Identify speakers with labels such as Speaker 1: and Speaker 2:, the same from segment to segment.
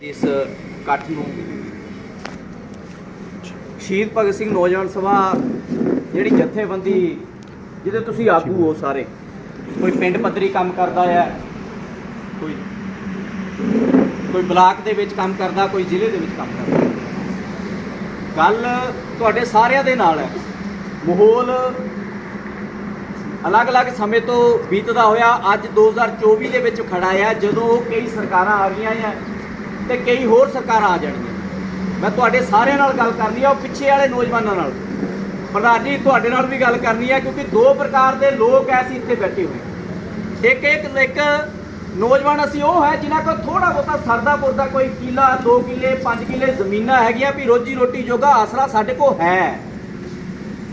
Speaker 1: ਇਸ ਇਕੱਠ ਨੂੰ। ਸ਼ਹੀਦ ਭਗਤ ਸਿੰਘ ਨੌਜਵਾਨ ਸਭਾ ਜਿਹੜੀ ਜਥੇਬੰਦੀ, ਜਿਹਦੇ ਤੁਸੀਂ ਆਗੂ ਹੋ ਸਾਰੇ, ਕੋਈ ਪਿੰਡ ਪੱਧਰੀ ਕੰਮ ਕਰਦਾ ਹੈ ਕੋਈ ਕੋਈ ਬਲਾਕ ਦੇ ਵਿੱਚ ਕੰਮ ਕਰਦਾ, ਕੋਈ ਜ਼ਿਲ੍ਹੇ ਦੇ ਵਿੱਚ ਕੰਮ ਕਰਦਾ। ਗੱਲ ਤੁਹਾਡੇ ਸਾਰਿਆਂ ਦੇ ਨਾਲ ਹੈ। ਮਾਹੌਲ ਅਲੱਗ-ਅਲੱਗ ਸਮੇਂ ਤੋਂ ਬੀਤਦਾ ਹੋਇਆ, ਅੱਜ 2024 ਦੇ ਵਿੱਚ ਖੜਾ ਹੈ ਜਦੋਂ ਕਈ ਸਰਕਾਰਾਂ ਆ ਗਈਆਂ ਹੈ ਤੇ ਕਈ ਹੋਰ ਸਰਕਾਰਾਂ ਆ ਜਾਣਗੀਆਂ। ਮੈਂ ਤੁਹਾਡੇ ਸਾਰਿਆਂ ਨਾਲ ਗੱਲ ਕਰਨੀ ਆ, ਉਹ ਪਿੱਛੇ ਵਾਲੇ ਨੌਜਵਾਨਾਂ ਨਾਲ। ਪ੍ਰਧਾਨ ਜੀ, ਤੁਹਾਡੇ ਨਾਲ ਵੀ ਗੱਲ ਕਰਨੀ ਹੈ ਕਿਉਂਕਿ ਦੋ ਪ੍ਰਕਾਰ ਦੇ ਲੋਕ ਐਸੀ ਇੱਥੇ ਬੈਠੇ ਹੋਏ ਇੱਕ ਇੱਕ ਇੱਕ ਨੌਜਵਾਨ ਅਸੀਂ ਉਹ ਹੈ, ਜਿਨ੍ਹਾਂ ਕੋਲ ਥੋੜਾ ਬਹੁਤਾ ਸਰਦਾ ਪੁਰਦਾ ਕੋਈ ਕਿੱਲਾ 2 ਕਿੱਲੇ 5 ਕਿੱਲੇ ਜ਼ਮੀਨਾਂ ਹੈਗੀਆਂ ਵੀ ਰੋਜੀ ਰੋਟੀ ਜੋਗਾ ਆਸਰਾ ਸਾਡੇ ਕੋਲ ਹੈ।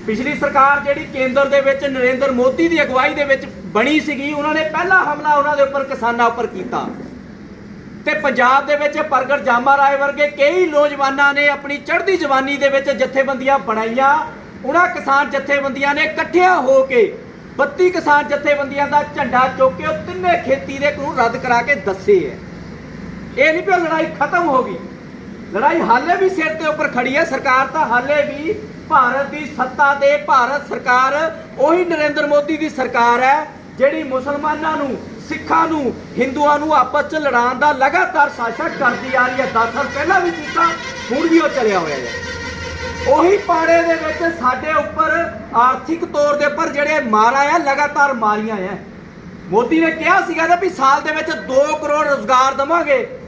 Speaker 1: ਪਿਛਲੀ ਸਰਕਾਰ ਜਿਹੜੀ ਕੇਂਦਰ ਦੇ ਵਿੱਚ ਨਰਿੰਦਰ ਮੋਦੀ ਦੀ ਅਗਵਾਈ ਦੇ ਵਿੱਚ ਬਣੀ ਸੀਗੀ, ਉਹਨਾਂ ਨੇ ਪਹਿਲਾ ਹਮਲਾ ਉਹਨਾਂ ਦੇ ਉੱਪਰ ਕਿਸਾਨਾਂ ਉੱਪਰ ਕੀਤਾ। ਤੇ ਪੰਜਾਬ ਦੇ ਵਿੱਚ ਪ੍ਰਗਟ ਜਾਮਾ ਰਾਏ ਵਰਗੇ ਕਈ ਨੌਜਵਾਨਾਂ ਨੇ ਆਪਣੀ ਚੜ੍ਹਦੀ ਜਵਾਨੀ ਦੇ ਵਿੱਚ ਜਥੇਬੰਦੀਆਂ ਬਣਾਈਆਂ। ਉਹਨਾਂ ਕਿਸਾਨ ਜਥੇਬੰਦੀਆਂ ਨੇ ਇਕੱਠਿਆਂ ਹੋ ਕੇ 32 ਕਿਸਾਨ ਜਥੇਬੰਦੀਆਂ ਦਾ ਝੰਡਾ ਚੁੱਕ ਕੇ ਉਹ ਤਿੰਨੇ ਖੇਤੀ ਦੇ ਕਾਨੂੰਨ ਰੱਦ ਕਰਾ ਕੇ ਦੱਸੇ ਹੈ। ਇਹ ਨਹੀਂ ਵੀ ਉਹ ਲੜਾਈ ਖਤਮ ਹੋ ਗਈ। ਲੜਾਈ ਹਾਲੇ ਵੀ ਸਿਰ ਤੇ ਉੱਪਰ ਖੜੀ ਹੈ। ਸਰਕਾਰ ਤਾਂ ਹਾਲੇ ਵੀ ਭਾਰਤ ਦੀ ਸੱਤਾ ਤੇ ਭਾਰਤ ਸਰਕਾਰ, ਉਹੀ ਨਰਿੰਦਰ ਮੋਦੀ ਦੀ ਸਰਕਾਰ ਹੈ, ਜਿਹੜੀ ਮੁਸਲਮਾਨਾਂ ਨੂੰ ਸਿੱਖਾਂ ਨੂੰ, ਹਿੰਦੂਆਂ ਨੂੰ ਆਪਸ 'ਚ ਲੜਾਉਣ ਦਾ ਲਗਾਤਾਰ ਸਾਜ਼ਿਸ਼ ਕਰਦੀ ਆ ਰਹੀ ਹੈ। 10 ਸਾਲ ਪਹਿਲਾਂ ਵੀ ਕੀਤਾ, ਹੁਣ ਵੀ ਉਹ ਚੱਲਿਆ ਹੋਇਆ ਹੈ। ਉਹੀ ਪਾੜੇ ਦੇ ਵਿੱਚ ਸਾਡੇ ਉੱਪਰ ਆਰਥਿਕ ਤੌਰ ਦੇ ਉੱਪਰ ਜਿਹੜੇ ਮਾਰਾ ਆ, ਲਗਾਤਾਰ ਮਾਰੀਆਂ ਆ। ਮੋਦੀ ਨੇ ਕਿਹਾ ਸੀਗਾ ਨਾ ਵੀ ਸਾਲ ਦੇ ਵਿੱਚ 2 ਕਰੋੜ ਰੋਜ਼ਗਾਰ ਦਵਾਂਗੇ।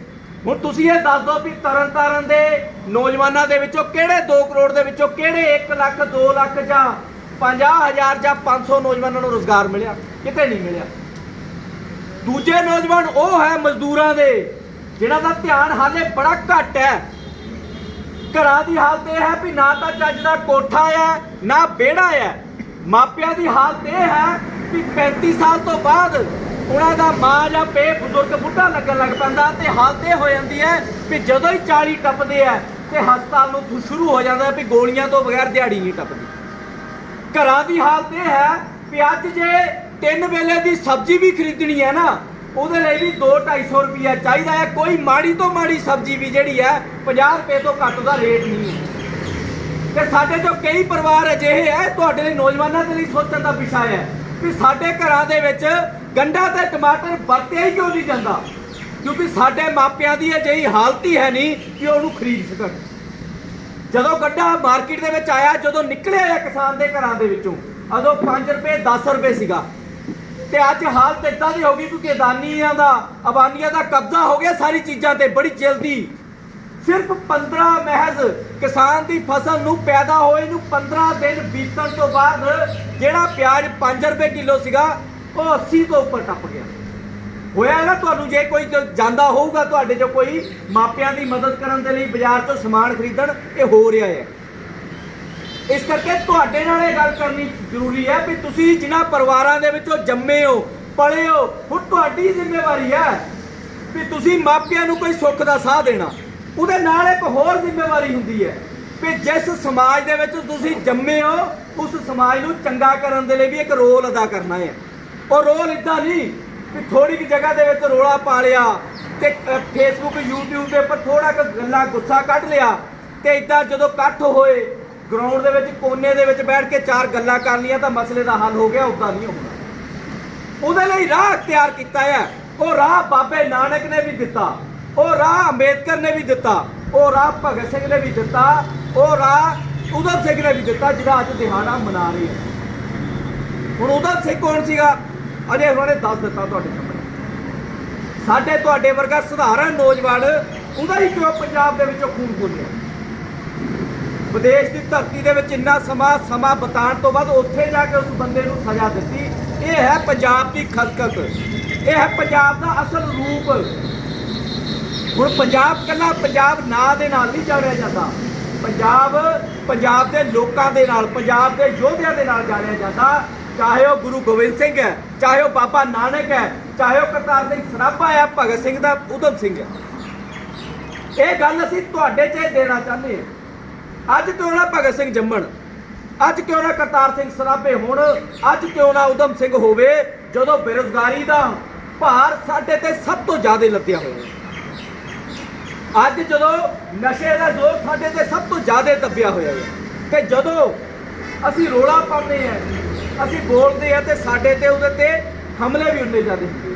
Speaker 1: ਹੁਣ ਤੁਸੀਂ ਇਹ ਦੱਸ ਦਿਓ ਵੀ ਤਰਨ ਤਾਰਨ ਦੇ ਨੌਜਵਾਨਾਂ ਦੇ ਵਿੱਚੋਂ ਕਿਹੜੇ 2 ਕਰੋੜ ਦੇ ਵਿੱਚੋਂ ਕਿਹੜੇ 1 ਲੱਖ 2 ਲੱਖ ਜਾਂ 50000 ਜਾਂ 500 ਨੌਜਵਾਨਾਂ ਨੂੰ ਰੋਜ਼ਗਾਰ ਮਿਲਿਆ? ਕਿਤੇ ਨਹੀਂ ਮਿਲਿਆ। ਦੂਜੇ ਨੌਜਵਾਨ ਉਹ ਹੈ ਮਜ਼ਦੂਰਾਂ ਦੇ, ਜਿਨ੍ਹਾਂ ਦਾ ਧਿਆਨ ਹਾਲੇ ਬੜਾ ਘੱਟ ਹੈ। ਘਰਾਂ ਦੀ ਹਾਲਤ ਇਹ ਹੈ ਵੀ ਨਾ ਤਾਂ ਚੱਜ ਦਾ ਕੋਠਾ ਹੈ, ਨਾ ਵਿਹੜਾ ਹੈ। ਮਾਪਿਆਂ ਦੀ ਹਾਲਤ ਇਹ ਹੈ ਵੀ 35 ਸਾਲ ਤੋਂ ਬਾਅਦ ਉਹਨਾਂ ਦਾ ਮਾਂ ਜਾਂ ਪੇ ਬਜ਼ੁਰਗ ਬੁੱਢਾ ਲੱਗਣ ਲੱਗ ਪੈਂਦਾ ਤੇ ਹਾਲਤ ਇਹ ਹੋ ਜਾਂਦੀ ਹੈ ਵੀ ਜਦੋਂ ਹੀ 40 ਟੱਪਦੇ ਆ ਤੇ ਹਸਪਤਾਲ ਨੂੰ ਸ਼ੁਰੂ ਹੋ ਜਾਂਦਾ ਵੀ ਗੋਲੀਆਂ ਤੋਂ ਬਗੈਰ ਦਿਹਾੜੀ ਨਹੀਂ ਟੱਪਦੀ। ਘਰਾਂ ਦੀ ਹਾਲਤ ਇਹ ਹੈ ਵੀ ਅੱਜ ਜੇ ਤਿੰਨ ਵੇਲੇ ਦੀ ਸਬਜ਼ੀ ਵੀ ਖਰੀਦਣੀ ਹੈ ਨਾ, ਉਹਦੇ ਲਈ ਵੀ 2-250 ਰੁਪਇਆ ਚਾਹੀਦਾ ਹੈ। ਕੋਈ ਮਾੜੀ ਤੋਂ ਮਾੜੀ ਸਬਜ਼ੀ ਵੀ ਜਿਹੜੀ ਹੈ 50 ਰੁਪਏ ਤੋਂ ਘੱਟ ਦਾ ਰੇਟ ਨਹੀਂ ਹੈ। ਤੇ ਸਾਡੇ ਜੋ ਕਈ ਪਰਿਵਾਰ ਅਜਿਹੇ ਹੈ, ਤੁਹਾਡੇ ਲਈ ਨੌਜਵਾਨਾਂ ਦੇ ਲਈ ਸੋਚਣ ਦਾ ਵਿਸ਼ਾ ਹੈ ਕਿ ਸਾਡੇ ਘਰਾਂ ਦੇ ਵਿੱਚ ਗੰਡਾ ਤੇ ਟਮਾਟਰ ਵਰਤਿਆ ਹੀ ਕਿਉਂ ਨਹੀਂ ਜਾਂਦਾ? ਕਿਉਂਕਿ ਸਾਡੇ ਮਾਪਿਆਂ ਦੀ ਅਜਿਹੀ ਹਾਲਤ ਹੀ ਹੈ ਨਹੀਂ ਕਿ ਉਹਨੂੰ ਖਰੀਦ ਸਕਣ। ਜਦੋਂ ਗੱਡਾ ਮਾਰਕੀਟ ਦੇ ਵਿੱਚ ਆਇਆ, ਜਦੋਂ ਨਿਕਲਿਆ ਆ ਕਿਸਾਨ ਦੇ ਘਰਾਂ ਦੇ ਵਿੱਚੋਂ, ਉਦੋਂ 5 ਰੁਪਏ 10 ਰੁਪਏ ਸੀਗਾ। ਤੇ ਅੱਜ ਹਾਲਤ ਇਦਾਂ ਦੀ ਹੋ ਗਈ ਕਿਉਂਕਿ ਅਦਾਨੀਆਂ ਦਾ, ਅਬਾਨੀਆਂ ਦਾ ਕਬਜ਼ਾ ਹੋ ਗਿਆ ਸਾਰੀ ਚੀਜ਼ਾਂ ਤੇ, ਬੜੀ ਜਲਦੀ ਸਿਰਫ 15 ਮਹਿਜ਼ ਕਿਸਾਨ ਦੀ ਫਸਲ ਨੂੰ ਪੈਦਾ ਹੋਏ ਨੂੰ 15 ਦਿਨ ਬੀਤਣ ਤੋਂ ਬਾਅਦ ਜਿਹੜਾ ਪਿਆਜ਼ 5 ਰੁਪਏ ਕਿਲੋ ਸੀਗਾ, ਉਹ 80 ਤੋਂ ਉੱਪਰ ਟੱਪ ਗਿਆ। ਹੋਇਆ ਨਾ ਤੁਹਾਨੂੰ ਜੇ ਕੋਈ ਜਾਂਦਾ ਹੋਊਗਾ ਤੁਹਾਡੇ ਜੋ ਕੋਈ ਮਾਪਿਆਂ ਦੀ ਮਦਦ ਕਰਨ ਦੇ ਲਈ ਬਾਜ਼ਾਰ ਤੋਂ ਸਮਾਨ ਖਰੀਦਣ, ਇਹ ਹੋ ਰਿਹਾ ਹੈ। ਇਸ ਕਰਕੇ ਤੁਹਾਡੇ ਨਾਲ ਇਹ ਗੱਲ ਕਰਨੀ ਜ਼ਰੂਰੀ ਹੈ ਵੀ ਤੁਸੀਂ ਜਿਨ੍ਹਾਂ ਪਰਿਵਾਰਾਂ ਦੇ ਵਿੱਚੋਂ ਜੰਮੇ ਹੋ, ਪਲੇ ਹੋ, ਹੁਣ ਤੁਹਾਡੀ ਜ਼ਿੰਮੇਵਾਰੀ ਹੈ ਵੀ ਤੁਸੀਂ ਮਾਪਿਆਂ ਨੂੰ ਕੋਈ ਸੁੱਖ ਦਾ ਸਾਹ ਦੇਣਾ। ਉਹਦੇ ਨਾਲ ਇੱਕ ਹੋਰ ਜ਼ਿੰਮੇਵਾਰੀ ਹੁੰਦੀ ਹੈ ਵੀ ਜਿਸ ਸਮਾਜ ਦੇ ਵਿੱਚ ਤੁਸੀਂ ਜੰਮੇ ਹੋ, ਉਸ ਸਮਾਜ ਨੂੰ ਚੰਗਾ ਕਰਨ ਦੇ ਲਈ ਵੀ ਇੱਕ ਰੋਲ ਅਦਾ ਕਰਨਾ ਹੈ। ਉਹ ਰੋਲ ਇਦਾਂ ਨਹੀਂ ਵੀ ਥੋੜੀ ਜਿਹੀ ਜਗ੍ਹਾ ਦੇ ਵਿੱਚ ਰੋਲਾ ਪਾ ਲਿਆ ਤੇ ਫੇਸਬੁੱਕ YouTube ਦੇ ਉੱਪਰ ਥੋੜਾ ਕੁ ਗੱਲਾਂ ਗੁੱਸਾ ਕੱਢ ਲਿਆ ਤੇ ਇਦਾਂ ਜਦੋਂ ਇਕੱਠ ਹੋਏ ਗਰਾਊਂਡ ਦੇ ਵਿੱਚ ਕੋਨੇ ਦੇ ਵਿੱਚ ਬੈਠ ਕੇ ਚਾਰ ਗੱਲਾਂ ਕਰ ਲੀਆਂ ਤਾਂ ਮਸਲੇ ਦਾ ਹੱਲ ਹੋ ਗਿਆ ਉਦਾਂ ਨਹੀਂ ਹੋਣਾ ਉਹਦੇ ਲਈ ਰਾਹ ਤਿਆਰ ਕੀਤਾ ਹੈ। ਉਹ ਰਾਹ ਬਾਬੇ ਨਾਨਕ ਨੇ ਵੀ ਦਿੱਤਾ। ਉਹ ਰਾਹ ਅੰਬੇਦਕਰ ਨੇ ਵੀ ਦਿੱਤਾ। ਉਹ ਰਾਹ ਭਗਤ ਸਿੰਘ ਨੇ ਵੀ ਦਿੱਤਾ। ਉਹ ਰਾਹ ਉਧਮ ਸਿੰਘ ਨੇ ਵੀ ਦਿੱਤਾ ਜਿਹੜਾ ਅੱਜ ਦਿਹਾੜਾ ਮਨਾ ਰਹੇ ਹਾਂ ਹੁਣ ਉਧਮ ਸਿੰਘ ਕੌਣ ਸੀਗਾ? ਅਜੇ ਉਹਨਾਂ ਨੇ ਦੱਸ ਦਿੱਤਾ ਤੁਹਾਡੇ ਸਾਹਮਣੇ। ਸਾਡੇ ਤੁਹਾਡੇ ਵਰਗਾ ਸਧਾਰਨ ਨੌਜਵਾਨ ਉਹਦਾ ਹੀ ਕਿਉਂ ਪੰਜਾਬ ਦੇ ਵਿੱਚੋਂ ਖੂਨ ਬੋਲਿਆ ਵਿਦੇਸ਼ ਦੀ ਧਰਤੀ ਦੇ ਵਿੱਚ ਇੰਨਾ ਸਮਾਂ ਸਮਾਂ ਬਿਤਾਉਣ ਤੋਂ ਬਾਅਦ ਉੱਥੇ ਜਾ ਕੇ ਉਸ ਬੰਦੇ ਨੂੰ ਸਜ਼ਾ ਦਿੱਤੀ। ਇਹ ਹੈ ਪੰਜਾਬ ਦੀ ਖਸਕਤ ਇਹ ਹੈ ਪੰਜਾਬ ਦਾ ਅਸਲ ਰੂਪ। ਹੁਣ ਪੰਜਾਬ ਕੱਲਾ ਪੰਜਾਬ ਨਾਂ ਦੇ ਨਾਲ ਨਹੀਂ ਜਾਣਿਆ ਜਾਂਦਾ। ਪੰਜਾਬ ਪੰਜਾਬ ਦੇ ਲੋਕਾਂ ਦੇ ਨਾਲ, ਪੰਜਾਬ ਦੇ ਯੋਧਿਆਂ ਦੇ ਨਾਲ ਜਾਣਿਆ ਜਾਂਦਾ। ਚਾਹੇ ਉਹ ਗੁਰੂ ਗੋਬਿੰਦ ਸਿੰਘ ਹੈ, ਚਾਹੇ ਉਹ ਬਾਬਾ ਨਾਨਕ ਹੈ, ਚਾਹੇ ਉਹ ਕਰਤਾਰ ਸਿੰਘ ਸਰਾਭਾ ਹੈ, ਭਗਤ ਸਿੰਘ ਦਾ ਉਦਮ ਸਿੰਘ ਹੈ। ਇਹ ਗੱਲ ਅਸੀਂ ਤੁਹਾਡੇ 'ਚ ਦੇਣਾ ਚਾਹੁੰਦੇ ਹਾਂ। ਅੱਜ ਕਿਉਂ ਨਾ ਭਗਤ ਸਿੰਘ ਜੰਮਣ? ਅੱਜ ਕਿਉਂ ਨਾ ਕਰਤਾਰ ਸਿੰਘ ਸਰਾਭੇ ਹੋਣ? ਅੱਜ ਕਿਉਂ ਨਾ ਉਦਮ ਸਿੰਘ ਹੋਵੇ? ਜਦੋਂ ਬੇਰੁਜ਼ਗਾਰੀ ਦਾ ਭਾਰ ਸਾਡੇ ਤੇ ਸਭ ਤੋਂ ਜ਼ਿਆਦਾ ਲੱਦਿਆ ਹੋਇਆ ਅੱਜ ਜਦੋਂ ਨਸ਼ੇ ਦਾ ਜ਼ੋਰ ਸਾਡੇ ਤੇ ਸਭ ਤੋਂ ਜ਼ਿਆਦਾ ਦੱਬਿਆ ਹੋਇਆ ਹੈ, ਤੇ ਜਦੋਂ ਅਸੀਂ ਰੋਲਾ ਪਾਉਂਦੇ ਆ ਅਸੀਂ ਬੋਲਦੇ ਆ ਤੇ ਸਾਡੇ ਤੇ ਉਹਦੇ ਤੇ ਹਮਲੇ ਵੀ ਹੁੰਦੇ ਜਾਂਦੇ ਹੁੰਦੇ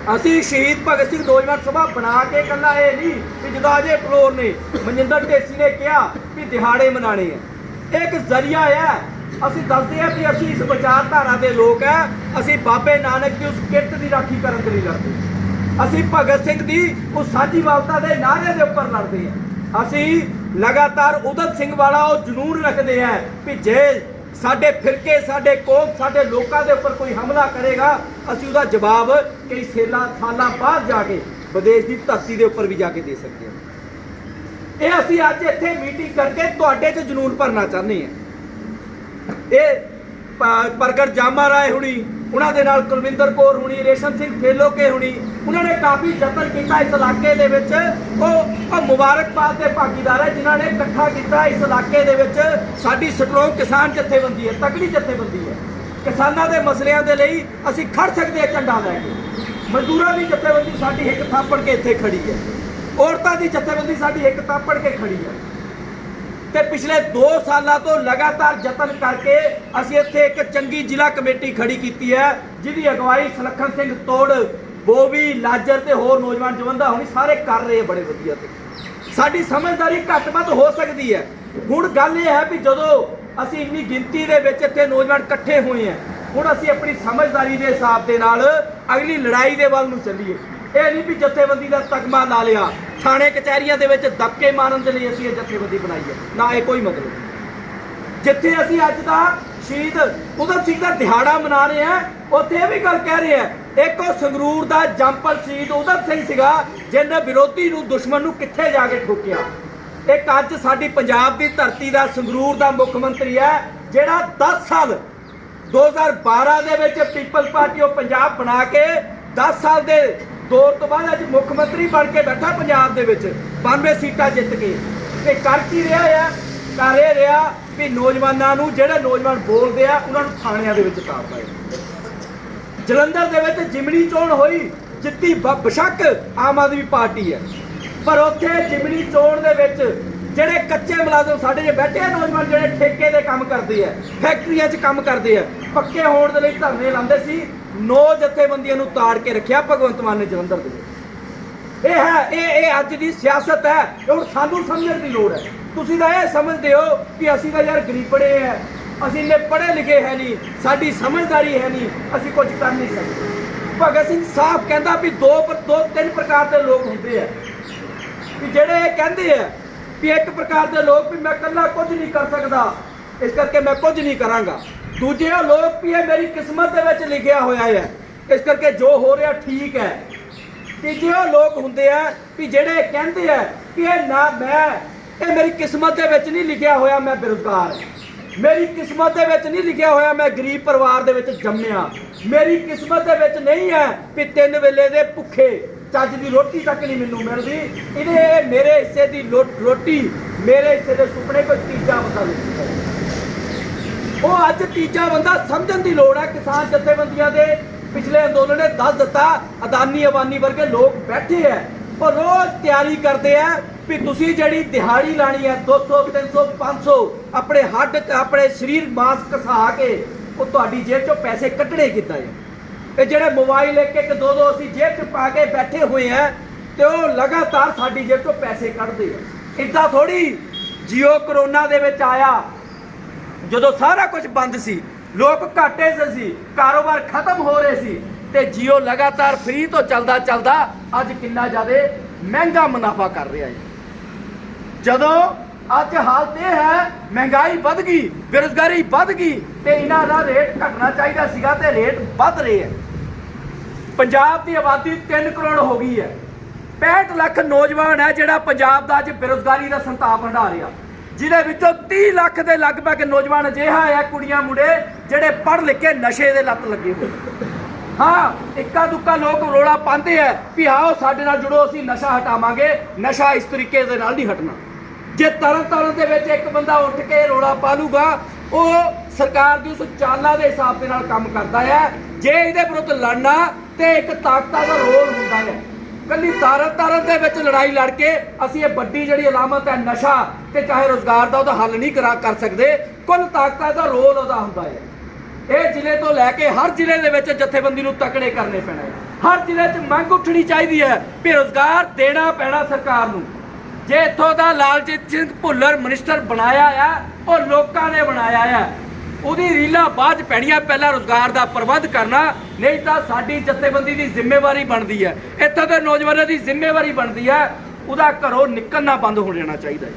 Speaker 1: ਅਸੀਂ ਸ਼ਹੀਦ ਭਗਤ ਸਿੰਘ ਨੌਜਵਾਨ ਸਭਾ ਬਣਾ ਕੇ ਇਕੱਲਾ ਇਹ ਨਹੀਂ ਕਿ ਜਦੋਂ ਅਜੇ ਫਲੋਰ ਨੇ, ਮਨਜਿੰਦਰ ਢੇਸੀ ਨੇ ਕਿਹਾ ਕਿ ਦਿਹਾੜੇ ਮਨਾਣੇ ਆ। ਇਹ ਇੱਕ ਜ਼ਰੀਆ ਹੈ ਅਸੀਂ ਦੱਸਦੇ ਆ ਕਿ ਅਸੀਂ ਇਸ ਵਿਚਾਰਧਾਰਾ ਦੇ ਲੋਕ ਆ। ਅਸੀਂ ਬਾਬੇ ਨਾਨਕ ਦੀ ਉਸ ਕਿਰਤ ਦੀ ਰਾਖੀ ਕਰਨ ਦੇ ਲਈ ਲੜਦੇ ਅਸੀਂ ਭਗਤ ਸਿੰਘ ਦੀ ਉਸ ਸਾਂਝੀ ਵਾਲਤਾ ਦੇ ਨਾਅਰੇ ਦੇ ਉੱਪਰ ਲੜਦੇ ਆ। ਅਸੀਂ ਲਗਾਤਾਰ ਉਦਮ ਸਿੰਘ ਵਾਲਾ ਉਹ ਜਨੂਨ ਰੱਖਦੇ ਆ ਕਿ ਜੇ ਸਾਡੇ ਫਿਰਕੇ, ਸਾਡੇ ਕੌਮ, ਸਾਡੇ ਲੋਕਾਂ ਦੇ ਉੱਪਰ ਕੋਈ ਹਮਲਾ ਕਰੇਗਾ, ਅਸੀਂ ਉਹਦਾ ਜਵਾਬ ਕਈ ਸੇਲਾ, ਸਾਲਾਂ ਬਾਅਦ ਜਾ ਕੇ ਵਿਦੇਸ਼ ਦੀ ਧਰਤੀ ਦੇ ਉੱਪਰ ਵੀ ਜਾ ਕੇ ਦੇ ਸਕਦੇ ਹਾਂ। ਇਹ ਅਸੀਂ ਅੱਜ ਇੱਥੇ ਮੀਟਿੰਗ ਕਰਕੇ ਤੁਹਾਡੇ 'ਚ ਜਨੂਨ ਭਰਨਾ ਚਾਹੁੰਦੇ ਹਾਂ। ਇਹ ਪ੍ਰਗਟ ਜਾਮਾ ਰਾਏ ਹੁਣੀ ਉਹਨਾਂ ਦੇ ਨਾਲ ਕੁਲਵਿੰਦਰ ਕੌਰ ਹੁਣੀ, ਰੇਸ਼ਮ ਸਿੰਘ ਫੇਲੋਕੇ ਹੁਣੀ, ਉਹਨਾਂ ਨੇ ਕਾਫੀ ਯਤਨ ਕੀਤਾ ਇਸ ਇਲਾਕੇ ਦੇ ਵਿੱਚ। ਉਹ ਉਹ ਮੁਬਾਰਕਬਾਦ ਦੇ ਭਾਗੀਦਾਰ ਹੈ, ਜਿਨ੍ਹਾਂ ਨੇ ਇਕੱਠਾ ਕੀਤਾ ਇਸ ਇਲਾਕੇ ਦੇ ਵਿੱਚ। ਸਾਡੀ ਸਟਰੋਂਗ ਕਿਸਾਨ ਜਥੇਬੰਦੀ ਹੈ, ਤਕੜੀ ਜਥੇਬੰਦੀ ਹੈ। ਕਿਸਾਨਾਂ ਦੇ ਮਸਲਿਆਂ ਦੇ ਲਈ ਅਸੀਂ ਖੜ ਸਕਦੇ ਹਾਂ ਝੰਡਾ ਲੈ ਕੇ। ਮਜ਼ਦੂਰਾਂ ਦੀ ਜਥੇਬੰਦੀ ਸਾਡੀ ਇੱਕ ਥਾਪੜ ਕੇ ਇੱਥੇ ਖੜੀ ਹੈ। ਔਰਤਾਂ ਦੀ ਜਥੇਬੰਦੀ ਸਾਡੀ ਇੱਕ ਥਾਪੜ ਕੇ ਖੜੀ ਹੈ। ਤੇ ਪਿਛਲੇ 2 ਸਾਲਾਂ ਤੋਂ ਲਗਾਤਾਰ ਯਤਨ ਕਰਕੇ ਅਸੀਂ ਇੱਥੇ ਇੱਕ ਚੰਗੀ ਜ਼ਿਲ੍ਹਾ ਕਮੇਟੀ ਖੜੀ ਕੀਤੀ ਹੈ, ਜਿਹਦੀ ਅਗਵਾਈ ਸੁਲੱਖਣ ਸਿੰਘ ਤੋੜ, ਬੋਵੀ, ਲਾਜਰ ਤੇ ਹੋਰ ਨੌਜਵਾਨ ਜਵੰਦਾ ਹੁਣੀ ਸਾਰੇ ਕਰ ਰਹੇ ਆ ਬੜੇ ਵਧੀਆ ਤੇ। ਸਾਡੀ ਸਮਝਦਾਰੀ ਘੱਟ ਵੱਧ ਹੋ ਸਕਦੀ ਹੈ। ਹੁਣ ਗੱਲ ਇਹ ਹੈ ਵੀ ਜਦੋਂ ਅਸੀਂ ਇੰਨੀ ਗਿਣਤੀ ਦੇ ਵਿੱਚ ਇੱਥੇ ਨੌਜਵਾਨ ਇਕੱਠੇ ਹੋਏ ਆ, ਹੁਣ ਅਸੀਂ ਆਪਣੀ ਸਮਝਦਾਰੀ ਦੇ ਹਿਸਾਬ ਦੇ ਨਾਲ ਅਗਲੀ ਲੜਾਈ ਦੇ ਵੱਲ ਨੂੰ ਚੱਲੀਏ। ਇਹ ਨਹੀਂ ਵੀ ਜਥੇਬੰਦੀ ਦਾ ਤਗਮਾ ਲਾ ਲਿਆ। ਥਾਣੇ, ਕਚਹਿਰੀਆਂ ਦੇ ਵਿੱਚ ਧੱਕੇ ਮਾਰਨ ਦੇ ਲਈ ਅਸੀਂ ਇਹ ਜਥੇਬੰਦੀ ਬਣਾਈ ਹੈ। ਨਾ ਇਹ ਕੋਈ ਮਤਲਬ ਜਿੱਥੇ ਅਸੀਂ ਅੱਜ ਦਾ ਸ਼ਹੀਦ ਉਦਮ ਸਿੰਘ ਦਾ ਦਿਹਾੜਾ ਮਨਾ ਰਹੇ ਆ ਉੱਥੇ ਇਹ ਵੀ ਗੱਲ ਕਹਿ ਰਹੇ ਆ ਇੱਕ ਉਹ ਸੰਗਰੂਰ ਦਾ ਜੰਪਲ ਸ਼ਹੀਦ ਉਦਮ ਸਿੰਘ ਸੀਗਾ, ਜਿਹਨੇ ਵਿਰੋਧੀ ਨੂੰ, ਦੁਸ਼ਮਣ ਨੂੰ ਕਿੱਥੇ ਜਾ ਕੇ ਠੋਕਿਆ? ਇੱਕ ਅੱਜ ਸਾਡੀ ਪੰਜਾਬ ਦੀ ਧਰਤੀ ਦਾ ਸੰਗਰੂਰ ਦਾ ਮੁੱਖ ਮੰਤਰੀ ਹੈ, ਜਿਹੜਾ 10 ਸਾਲ 2012 ਦੇ ਵਿੱਚ ਪੀਪਲ ਪਾਰਟੀ ਉਹ ਪੰਜਾਬ ਬਣਾ ਕੇ 10 ਸਾਲ ਦੇ ਦੌਰ ਤੋਂ ਬਾਅਦ ਅੱਜ ਮੁੱਖ ਮੰਤਰੀ ਬਣ ਕੇ ਬੈਠਾ ਪੰਜਾਬ ਦੇ ਵਿੱਚ 92 ਸੀਟਾਂ ਜਿੱਤ ਕੇ। ਤੇ ਕਰ ਕੀ ਰਿਹਾ ਆ? ਕਰ ਇਹ ਰਿਹਾ ਵੀ ਨੌਜਵਾਨਾਂ ਨੂੰ ਜਿਹੜੇ ਨੌਜਵਾਨ ਬੋਲਦੇ ਆ, ਉਹਨਾਂ ਨੂੰ ਥਾਣਿਆਂ ਦੇ ਵਿੱਚ ਤਾਰਦਾ ਹੈ ਜਲੰਧਰ ਦੇ ਵਿੱਚ ਜਿਮਣੀ ਚੋਣ ਹੋਈ, ਜਿੱਤੀ ਬ- ਬਸ਼ੱਕ ਆਮ ਆਦਮੀ ਪਾਰਟੀ ਹੈ। ਪਰ ਉੱਥੇ ਜਿਮਣੀ ਚੋਣ ਦੇ ਵਿੱਚ ਜਿਹੜੇ ਕੱਚੇ ਮੁਲਾਜ਼ਮ ਸਾਡੇ ਜੇ ਬੈਠੇ ਆ, ਨੌਜਵਾਨ ਜਿਹੜੇ ਠੇਕੇ ਦੇ ਕੰਮ ਕਰਦੇ ਆ, ਫੈਕਟਰੀਆਂ 'ਚ ਕੰਮ ਕਰਦੇ ਆ, ਪੱਕੇ ਹੋਣ ਦੇ ਲਈ ਧਰਨੇ ਲਾਉਂਦੇ ਸੀ ਨੌ ਜਥੇਬੰਦੀਆਂ ਨੂੰ ਤਾੜ ਕੇ ਰੱਖਿਆ ਭਗਵੰਤ ਮਾਨ ਨੇ ਜਲੰਧਰ ਦੇ ਵਿੱਚ। ਇਹ ਹੈ, ਇਹ ਇਹ ਅੱਜ ਦੀ ਸਿਆਸਤ ਹੈ, ਇਹ ਹੁਣ ਸਾਨੂੰ ਸਮਝਣ ਦੀ ਲੋੜ ਹੈ। ਤੁਸੀਂ ਤਾਂ ਇਹ ਸਮਝਦੇ ਹੋ ਕਿ ਅਸੀਂ ਤਾਂ ਯਾਰ ਗਰੀਬੜੇ ਆ ਅਸੀਂ ਨੇ ਪੜ੍ਹੇ ਲਿਖੇ ਹੈ ਨਹੀਂ, ਸਾਡੀ ਸਮਝਦਾਰੀ ਹੈ ਨਹੀਂ, ਅਸੀਂ ਕੁਝ ਕਰ ਨਹੀਂ ਸਕਦੇ। ਭਗਤ ਸਿੰਘ ਸਾਫ਼ ਕਹਿੰਦਾ ਵੀ ਦੋ ਦੋ, ਤਿੰਨ ਪ੍ਰਕਾਰ ਦੇ ਲੋਕ ਹੁੰਦੇ ਆ। ਵੀ ਜਿਹੜੇ ਇਹ ਕਹਿੰਦੇ ਆ ਵੀ ਇੱਕ ਪ੍ਰਕਾਰ ਦੇ ਲੋਕ ਵੀ ਮੈਂ ਇਕੱਲਾ ਕੁਝ ਨਹੀਂ ਕਰ ਸਕਦਾ, ਇਸ ਕਰਕੇ ਮੈਂ ਕੁਝ ਨਹੀਂ ਕਰਾਂਗਾ। ਦੂਜੇ ਉਹ ਲੋਕ ਵੀ ਇਹ ਮੇਰੀ ਕਿਸਮਤ ਦੇ ਵਿੱਚ ਲਿਖਿਆ ਹੋਇਆ ਹੈ। ਇਸ ਕਰਕੇ ਜੋ ਹੋ ਰਿਹਾ ਠੀਕ ਹੈ। ਤੀਜੇ ਉਹ ਲੋਕ ਹੁੰਦੇ ਆ ਵੀ ਜਿਹੜੇ ਕਹਿੰਦੇ ਆ ਕਿ ਇਹ ਨਾ ਮੈਂ, ਇਹ ਮੇਰੀ ਕਿਸਮਤ ਦੇ ਵਿੱਚ ਨਹੀਂ ਲਿਖਿਆ ਹੋਇਆ ਮੈਂ ਬੇਰੁਜ਼ਗਾਰ। ਮੇਰੀ ਕਿਸਮਤ ਦੇ ਵਿੱਚ ਨਹੀਂ ਲਿਖਿਆ ਹੋਇਆ ਮੈਂ ਗਰੀਬ ਪਰਿਵਾਰ ਦੇ ਵਿੱਚ ਜੰਮਿਆ। ਮੇਰੀ ਕਿਸਮਤ ਦੇ ਵਿੱਚ ਨਹੀਂ ਹੈ ਵੀ ਤਿੰਨ ਵੇਲੇ ਦੇ ਭੁੱਖੇ ਚੱਜ ਦੀ ਰੋਟੀ ਤੱਕ ਨਹੀਂ ਮੈਨੂੰ ਮਿਲਦੀ। ਇਹਦੇ ਮੇਰੇ ਹਿੱਸੇ ਦੀ ਲੋ- ਰੋਟੀ ਮੇਰੇ ਹਿੱਸੇ ਦੇ ਸੁਪਨੇ ਕੋਈ ਤੀਜਾ ਬੰਦਾ ਲੁੱਟਦਾ ਉਹ ਅੱਜ ਤੀਜਾ ਬੰਦਾ ਸਮਝਣ ਦੀ ਲੋੜ ਹੈ ਕਿਸਾਨ ਜਥੇਬੰਦੀਆਂ ਦੇ। ਪਿਛਲੇ ਅੰਦੋਲਨ ਨੇ ਦੱਸ ਦਿੱਤਾ, ਅਦਾਨੀ ਅਬਾਨੀ ਵਰਗੇ ਲੋਕ ਬੈਠੇ ਐ, ਪਰ ਰੋਜ਼ ਤਿਆਰੀ ਕਰਦੇ ਐ ਵੀ ਤੁਸੀਂ ਜਿਹੜੀ ਦਿਹਾੜੀ ਲਾਣੀ ਹੈ 200 300 500 ਆਪਣੇ ਹੱਡ, ਆਪਣੇ ਸਰੀਰ ਮਾਸ ਘਸਾ ਕੇ ਉਹ ਤੁਹਾਡੀ ਜੇਬ ਚੋਂ ਪੈਸੇ ਕੱਢਣੇ ਕਿੱਦਾਂ ਹੈ ਤੇ ਜਿਹੜੇ ਮੋਬਾਈਲ ਇੱਕ ਇੱਕ, ਦੋ ਦੋ ਅਸੀਂ ਜੇਬ 'ਚ ਪਾ ਕੇ ਬੈਠੇ ਹੋਏ ਆ ਤੇ ਉਹ ਲਗਾਤਾਰ ਸਾਡੀ ਜੇਬ ਚੋਂ ਪੈਸੇ ਕੱਢਦੇ ਆ ਇਦਾਂ ਥੋੜੀ ਜੀਓ ਕਰੋਨਾ ਦੇ ਵਿੱਚ ਆਇਆ ਜਦੋਂ ਸਾਰਾ ਕੁਝ ਬੰਦ ਸੀ, ਲੋਕ ਘਾਟੇ 'ਚ ਸੀ, ਕਾਰੋਬਾਰ ਖਤਮ ਹੋ ਰਹੇ ਸੀ, ਤੇ ਜੀਓ ਲਗਾਤਾਰ ਫ੍ਰੀ ਤੋਂ ਚੱਲਦਾ ਚੱਲਦਾ ਅੱਜ ਕਿੰਨਾ ਜ਼ਿਆਦਾ ਮਹਿੰਗਾ ਮੁਨਾਫਾ ਕਰ ਰਿਹਾ ਹੈ। ਜਦੋਂ ਅੱਜ ਹਾਲਤ ਇਹ ਹੈ, ਮਹਿੰਗਾਈ ਵੱਧ ਗਈ, ਬੇਰੁਜ਼ਗਾਰੀ ਵੱਧ ਗਈ, ਤੇ ਇਹਨਾਂ ਦਾ ਰੇਟ ਘਟਣਾ ਚਾਹੀਦਾ ਸੀਗਾ ਤੇ ਰੇਟ ਵੱਧ ਰਹੇ ਹੈ। ਪੰਜਾਬ ਦੀ ਆਬਾਦੀ 3 ਕਰੋੜ ਹੋ ਗਈ ਹੈ। 65 ਲੱਖ ਨੌਜਵਾਨ ਹੈ ਜਿਹੜਾ ਪੰਜਾਬ ਦਾ ਅੱਜ ਬੇਰੁਜ਼ਗਾਰੀ ਦਾ ਸੰਤਾਪ ਹੰਢਾ ਰਿਹਾ। ਜਿਹਦੇ ਵਿੱਚੋਂ 30 ਲੱਖ ਦੇ ਲਗਭਗ ਨੌਜਵਾਨ ਅਜਿਹਾ ਹੈ ਕੁੜੀਆਂ ਮੁੰਡੇ, ਜਿਹੜੇ ਪੜ੍ਹ ਲਿਖ ਕੇ ਨਸ਼ੇ ਦੇ ਲੱਤ ਲੱਗੇ ਹੋਏ। ਹਾਂ, ਇੱਕਾ ਦੁੱਕਾ ਲੋਕ ਰੋਲਾ ਪਾਉਂਦੇ ਆ ਵੀ ਆਓ ਸਾਡੇ ਨਾਲ ਜੁੜੋ, ਅਸੀਂ ਨਸ਼ਾ ਹਟਾਵਾਂਗੇ, ਨਸ਼ਾ ਇਸ ਤਰੀਕੇ ਦੇ ਨਾਲ ਨਹੀਂ ਹਟਣਾ। ਜੇ ਤਰਨ ਤਾਰਨ ਦੇ ਵਿੱਚ ਇੱਕ ਬੰਦਾ ਉੱਠ ਕੇ ਰੋਲਾ ਪਾ ਲੂਗਾ, ਉਹ ਸਰਕਾਰ ਦੀ ਉਸ ਚਾਲਾਂ ਦੇ ਹਿਸਾਬ ਦੇ ਨਾਲ ਕੰਮ ਕਰਦਾ ਹੈ ਜੇ ਇਹਦੇ ਵਿਰੁੱਧ ਲੜਨਾ, ਤੇ ਇੱਕ ਤਾਕਤਾਂ ਦਾ ਰੋਲ ਹੁੰਦਾ ਹੈ
Speaker 2: ਕੱਲੀ ਤਾਰਨ ਤਾਰਨ ਦੇ ਵਿੱਚ ਲੜਾਈ ਲੜ ਕੇ ਅਸੀਂ ਇਹ ਵੱਡੀ ਜਿਹੜੀ ਅਲਾਮਤ ਹੈ ਨਸ਼ਾ ਤੇ ਚਾਹੇ ਰੋਜ਼ਗਾਰ ਦਾ ਉਹਦਾ ਹੱਲ ਨਹੀਂ ਕਰਾ ਕਰ ਸਕਦੇ, ਕੁੱਲ ਤਾਕਤਾਂ ਦਾ ਰੋਲ ਉਹਦਾ ਹੁੰਦਾ ਹੈ। ਇਹ ਜ਼ਿਲ੍ਹੇ ਤੋਂ ਲੈ ਕੇ ਹਰ ਜ਼ਿਲ੍ਹੇ ਦੇ ਵਿੱਚ ਜਥੇਬੰਦੀ ਨੂੰ ਤਕੜੇ ਕਰਨੇ ਪੈਣਾ ਹੈ। ਹਰ ਜ਼ਿਲ੍ਹੇ 'ਚ ਮੰਗ ਉੱਠਣੀ ਚਾਹੀਦੀ ਹੈ ਵੀ ਰੋਜ਼ਗਾਰ ਦੇਣਾ ਪੈਣਾ ਸਰਕਾਰ ਨੂੰ। ਜੇ ਇੱਥੋਂ ਦਾ ਲਾਲਜੀਤ ਸਿੰਘ ਭੁੱਲਰ ਮਿਨਿਸਟਰ ਬਣਾਇਆ ਆ, ਉਹ ਲੋਕਾਂ ਨੇ ਬਣਾਇਆ ਆ। ਉਹਦੀ ਰੀਲਾ ਬਾਅਦ 'ਚ ਪੈਣੀਆਂ, ਪਹਿਲਾਂ ਰੋਜ਼ਗਾਰ ਦਾ ਪ੍ਰਬੰਧ ਕਰਨਾ, ਨਹੀਂ ਤਾਂ ਸਾਡੀ ਜਥੇਬੰਦੀ ਦੀ ਜ਼ਿੰਮੇਵਾਰੀ ਬਣਦੀ ਹੈ। ਇੱਥੋਂ ਦੇ ਨੌਜਵਾਨਾਂ ਦੀ ਜ਼ਿੰਮੇਵਾਰੀ ਬਣਦੀ ਹੈ, ਉਹਦਾ ਘਰੋਂ ਨਿਕਲਣਾ ਬੰਦ ਹੋ ਜਾਣਾ ਚਾਹੀਦਾ ਹੈ।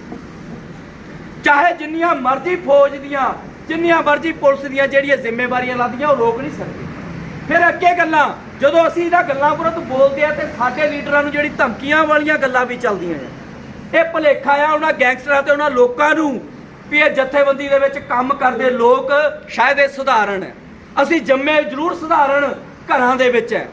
Speaker 2: ਚਾਹੇ ਜਿੰਨੀਆਂ ਮਰਜ਼ੀ ਫੌਜ ਦੀਆਂ, ਜਿੰਨੀਆਂ ਮਰਜ਼ੀ ਪੁਲਿਸ ਦੀਆਂ ਜਿਹੜੀਆਂ ਜ਼ਿੰਮੇਵਾਰੀਆਂ ਲਾਦੀਆਂ ਉਹ ਰੋਕ ਨਹੀਂ ਸਕਦੇ। ਫਿਰ ਅੱਗੇ ਗੱਲਾਂ, ਜਦੋਂ ਅਸੀਂ ਇਹਦਾ ਗੱਲਾਂ ਵਿਰੁੱਧ ਬੋਲਦੇ ਆ ਤੇ ਸਾਡੇ ਲੀਡਰਾਂ ਨੂੰ ਜਿਹੜੀ ਧਮਕੀਆਂ ਵਾਲੀਆਂ ਗੱਲਾਂ ਵੀ ਚੱਲਦੀਆਂ ਆ ਇਹ ਭੁਲੇਖਾ ਆ ਉਹਨਾਂ ਗੈਂਗਸਟਰਾਂ ਤੇ ਉਹਨਾਂ ਲੋਕਾਂ ਨੂੰ। ਵੀ ਇਹ ਜਥੇਬੰਦੀ ਦੇ ਵਿੱਚ ਕੰਮ ਕਰਦੇ ਲੋਕ ਸ਼ਾਇਦ ਇਹ ਸੁਧਾਰਨ ਹੈ। ਅਸੀਂ ਜੰਮੇ ਜ਼ਰੂਰ ਸੁਧਾਰਨ ਘਰਾਂ ਦੇ ਵਿੱਚ ਹੈ।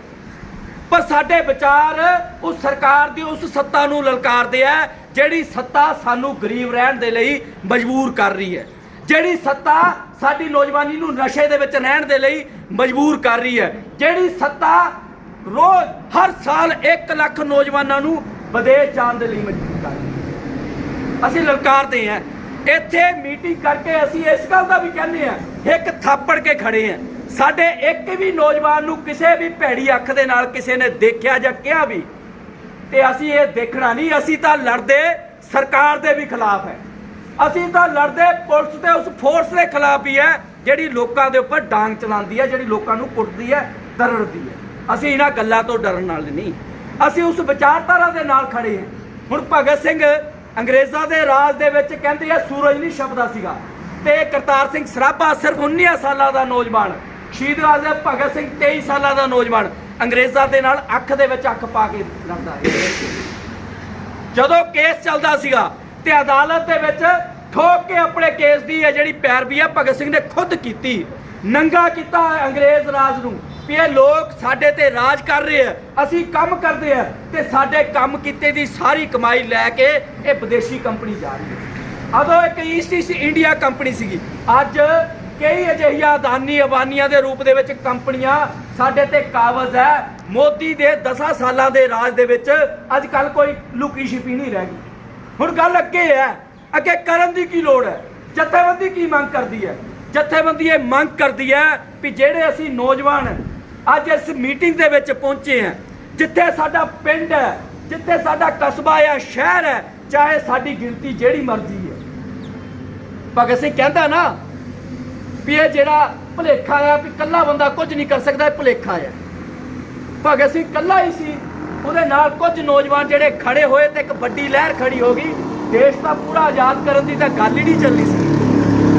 Speaker 2: ਪਰ ਸਾਡੇ ਵਿਚਾਰ ਉਸ ਸਰਕਾਰ ਦੀ ਉਸ ਸੱਤਾ ਨੂੰ ਲਲਕਾਰਦੇ ਆ, ਜਿਹੜੀ ਸੱਤਾ ਸਾਨੂੰ ਗਰੀਬ ਰਹਿਣ ਦੇ ਲਈ ਮਜਬੂਰ ਕਰ ਰਹੀ ਹੈ। ਜਿਹੜੀ ਸੱਤਾ ਸਾਡੀ ਨੌਜਵਾਨੀ ਨੂੰ ਨਸ਼ੇ ਦੇ ਵਿੱਚ ਰਹਿਣ ਦੇ ਲਈ ਮਜਬੂਰ ਕਰ ਰਹੀ ਹੈ। ਜਿਹੜੀ ਸੱਤਾ ਰੋਜ਼, ਹਰ ਸਾਲ 1 ਲੱਖ ਨੌਜਵਾਨਾਂ ਨੂੰ ਵਿਦੇਸ਼ ਜਾਣ ਦੇ ਲਈ ਮਜਬੂਰ ਕਰ ਰਹੀ ਹੈ। ਅਸੀਂ ਲਲਕਾਰਦੇ ਹਾਂ। ਇੱਥੇ ਮੀਟਿੰਗ ਕਰਕੇ ਅਸੀਂ ਇਸ ਗੱਲ ਦਾ ਵੀ ਕਹਿੰਦੇ ਆ ਇੱਕ ਥਾਪੜ ਕੇ ਖੜੇ ਆ ਸਾਡੇ ਇੱਕ ਵੀ ਨੌਜਵਾਨ ਨੂੰ ਕਿਸੇ ਵੀ ਭੈੜੀ ਅੱਖ ਦੇ ਨਾਲ ਕਿਸੇ ਨੇ ਦੇਖਿਆ ਜਾਂ ਕਿਹਾ ਵੀ, ਤੇ ਅਸੀਂ ਇਹ ਦੇਖਣਾ ਨਹੀਂ, ਅਸੀਂ ਤਾਂ ਲੜਦੇ ਸਰਕਾਰ ਦੇ ਵੀ ਖਿਲਾਫ ਹੈ। ਅਸੀਂ ਤਾਂ ਲੜਦੇ ਪੁਲਿਸ ਤੇ ਉਸ ਫੋਰਸ ਦੇ ਖਿਲਾਫ ਹੀ ਹੈ, ਜਿਹੜੀ ਲੋਕਾਂ ਦੇ ਉੱਪਰ ਡਾਂਗ ਚਲਾਉਂਦੀ ਹੈ, ਜਿਹੜੀ ਲੋਕਾਂ ਨੂੰ ਕੁੱਟਦੀ ਹੈ, ਦਰੜਦੀ ਹੈ। ਅਸੀਂ ਇਹਨਾਂ ਗੱਲਾਂ ਤੋਂ ਡਰਨ ਨਾਲ ਨਹੀਂ। ਅਸੀਂ ਉਸ ਵਿਚਾਰਧਾਰਾ ਦੇ ਨਾਲ ਖੜੇ ਹਾਂ। ਹੁਣ ਭਗਤ ਸਿੰਘ ਅੰਗਰੇਜ਼ਾਂ ਦੇ ਰਾਜ ਦੇ ਵਿੱਚ ਕਹਿੰਦੇ ਆ, ਸੂਰਜ ਨਹੀਂ ਛਪਦਾ ਸੀਗਾ। ਤੇ ਕਰਤਾਰ ਸਿੰਘ ਸਰਾਭਾ ਸਿਰਫ 19 ਸਾਲਾਂ ਦਾ ਨੌਜਵਾਨ, ਸ਼ਹੀਦ ਆਜ਼ਮ ਭਗਤ ਸਿੰਘ 23 ਸਾਲਾਂ ਦਾ ਨੌਜਵਾਨ, ਅੰਗਰੇਜ਼ਾਂ ਦੇ ਨਾਲ ਅੱਖ ਦੇ ਵਿੱਚ ਅੱਖ ਪਾ ਕੇ ਲੜਦਾ ਜਦੋਂ ਕੇਸ ਚੱਲਦਾ ਸੀਗਾ ਤੇ ਅਦਾਲਤ ਦੇ ਵਿੱਚ ਠੋਕ ਕੇ ਆਪਣੇ ਕੇਸ ਦੀ ਹੈ ਜਿਹੜੀ ਪੈਰਵੀ ਹੈ ਭਗਤ ਸਿੰਘ ਨੇ ਖੁਦ ਕੀਤੀ, ਨੰਗਾ ਕੀਤਾ ਅੰਗਰੇਜ਼ ਰਾਜ ਨੂੰ। ਵੀ ਇਹ ਲੋਕ ਸਾਡੇ ਤੇ ਰਾਜ ਕਰ ਰਹੇ ਆ, ਅਸੀਂ ਕੰਮ ਕਰਦੇ ਆ ਤੇ ਸਾਡੇ ਕੰਮ ਕੀਤੇ ਦੀ ਸਾਰੀ ਕਮਾਈ ਲੈ ਕੇ ਇਹ ਵਿਦੇਸ਼ੀ ਕੰਪਨੀ ਜਾ ਰਹੀ ਹੈ। ਉਦੋਂ ਇੱਕ ਈਸਟ ਈਸਟ ਇੰਡੀਆ ਕੰਪਨੀ ਸੀਗੀ। ਅੱਜ ਕਈ ਅਜਿਹੀਆਂ ਅਦਾਨੀ ਅਬਾਨੀਆਂ ਦੇ ਰੂਪ ਦੇ ਵਿੱਚ ਕੰਪਨੀਆਂ ਸਾਡੇ ਤੇ ਕਾਬਜ਼ ਹੈ। ਮੋਦੀ ਦੇ 10 ਸਾਲਾਂ ਦੇ ਰਾਜ ਦੇ ਵਿੱਚ ਅੱਜ ਕੱਲ ਕੋਈ ਲੁਕੀ ਛਿਪੀ ਨਹੀਂ ਰਹਿ ਗਈ। ਹੁਣ ਗੱਲ ਅੱਗੇ ਹੈ, ਅੱਗੇ ਕਰਨ ਦੀ ਕੀ ਲੋੜ ਹੈ? ਜਥੇਬੰਦੀ ਕੀ ਮੰਗ ਕਰਦੀ ਹੈ? ਜਥੇਬੰਦੀ ਇਹ ਮੰਗ ਕਰਦੀ ਹੈ ਵੀ ਜਿਹੜੇ ਅਸੀਂ ਨੌਜਵਾਨ ਅੱਜ ਇਸ ਮੀਟਿੰਗ ਦੇ ਵਿੱਚ ਪਹੁੰਚੇ ਹਾਂ। ਜਿੱਥੇ ਸਾਡਾ ਪਿੰਡ ਹੈ, ਜਿੱਥੇ ਸਾਡਾ ਕਸਬਾ ਹੈ ਸ਼ਹਿਰ ਹੈ, ਚਾਹੇ ਸਾਡੀ ਗਿਣਤੀ ਜਿਹੜੀ ਮਰਜ਼ੀ ਹੈ। ਭਗਤ ਸਿੰਘ ਕਹਿੰਦਾ ਨਾ ਵੀ ਇਹ ਜਿਹੜਾ ਭੁਲੇਖਾ ਆ ਵੀ ਕੱਲਾ ਬੰਦਾ ਕੁਝ ਨਹੀਂ ਕਰ ਸਕਦਾ, ਇਹ ਭੁਲੇਖਾ ਆ। ਭਗਤ ਸਿੰਘ ਕੱਲਾ ਹੀ ਸੀ, ਉਹਦੇ ਨਾਲ ਕੁਝ ਨੌਜਵਾਨ ਜਿਹੜੇ ਖੜੇ ਹੋਏ ਤੇ ਇੱਕ ਵੱਡੀ ਲਹਿਰ ਖੜੀ ਹੋ ਗਈ। ਦੇਸ਼ ਦਾ ਪੂਰਾ ਆਜ਼ਾਦ ਕਰਨ ਦੀ ਤਾਂ ਗੱਲ ਹੀ ਨਹੀਂ ਚੱਲੀ ਸੀ।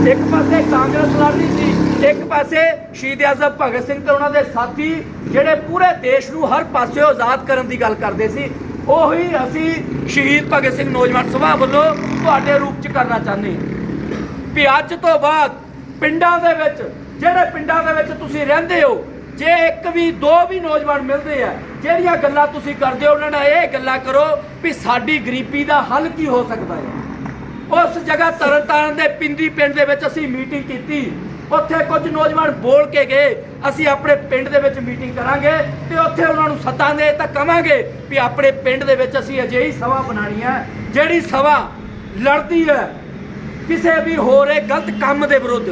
Speaker 2: ਇੱਕ ਪਾਸੇ ਕਾਂਗਰਸ ਲੜਦੀ ਸੀ, ਇੱਕ ਪਾਸੇ ਸ਼ਹੀਦ ਆਜ਼ਮ ਭਗਤ ਸਿੰਘ ਤੇ ਉਹਨਾਂ ਦੇ ਸਾਥੀ ਜਿਹੜੇ ਪੂਰੇ ਦੇਸ਼ ਨੂੰ ਹਰ ਪਾਸਿਓਂ ਆਜ਼ਾਦ ਕਰਨ ਦੀ ਗੱਲ ਕਰਦੇ ਸੀ। ਉਹੀ ਅਸੀਂ ਸ਼ਹੀਦ ਭਗਤ ਸਿੰਘ ਨੌਜਵਾਨ ਸਭਾ ਵੱਲੋਂ ਤੁਹਾਡੇ ਰੂਪ 'ਚ ਕਰਨਾ ਚਾਹੁੰਦੇ ਵੀ ਅੱਜ ਤੋਂ ਬਾਅਦ ਪਿੰਡਾਂ ਦੇ ਵਿੱਚ, ਜਿਹੜੇ ਪਿੰਡਾਂ ਦੇ ਵਿੱਚ ਤੁਸੀਂ ਰਹਿੰਦੇ ਹੋ, ਜੇ ਇੱਕ ਵੀ, ਦੋ ਵੀ ਨੌਜਵਾਨ ਮਿਲਦੇ ਆ, ਜਿਹੜੀਆਂ ਗੱਲਾਂ ਤੁਸੀਂ ਕਰਦੇ ਹੋ, ਉਹਨਾਂ ਨਾਲ ਇਹ ਗੱਲਾਂ ਕਰੋ ਵੀ ਸਾਡੀ ਗਰੀਬੀ ਦਾ ਹੱਲ ਕੀ ਹੋ ਸਕਦਾ ਹੈ। ਜਗ੍ਹਾ ਤਰਨਤਾਰਨ ਦੇ ਪਿੰਦੀ ਪਿੰਡ ਦੇ ਵਿੱਚ ਅਸੀਂ ਮੀਟਿੰਗ ਕੀਤੀ। ਉੱਥੇ ਕੁਝ ਨੌਜਵਾਨ ਬੋਲ ਕੇ ਗਏ, ਅਸੀਂ ਆਪਣੇ ਪਿੰਡ ਦੇ ਵਿੱਚ ਮੀਟਿੰਗ ਕਰਾਂਗੇ ਤੇ ਉੱਥੇ ਉਹਨਾਂ ਨੂੰ ਸੱਦਾਂਗੇ ਤਾਂ ਕਵਾਂਗੇ ਵੀ ਆਪਣੇ ਪਿੰਡ ਦੇ ਵਿੱਚ ਅਸੀਂ ਅਜਿਹੀ ਸਭਾ ਬਣਾਣੀ ਹੈ, ਜਿਹੜੀ ਸਭਾ ਲੜਦੀ ਹੈ, ਕਿਸੇ ਵੀ ਹੋ ਰਹੇ ਗਲਤ ਕੰਮ ਦੇ ਵਿਰੁੱਧ।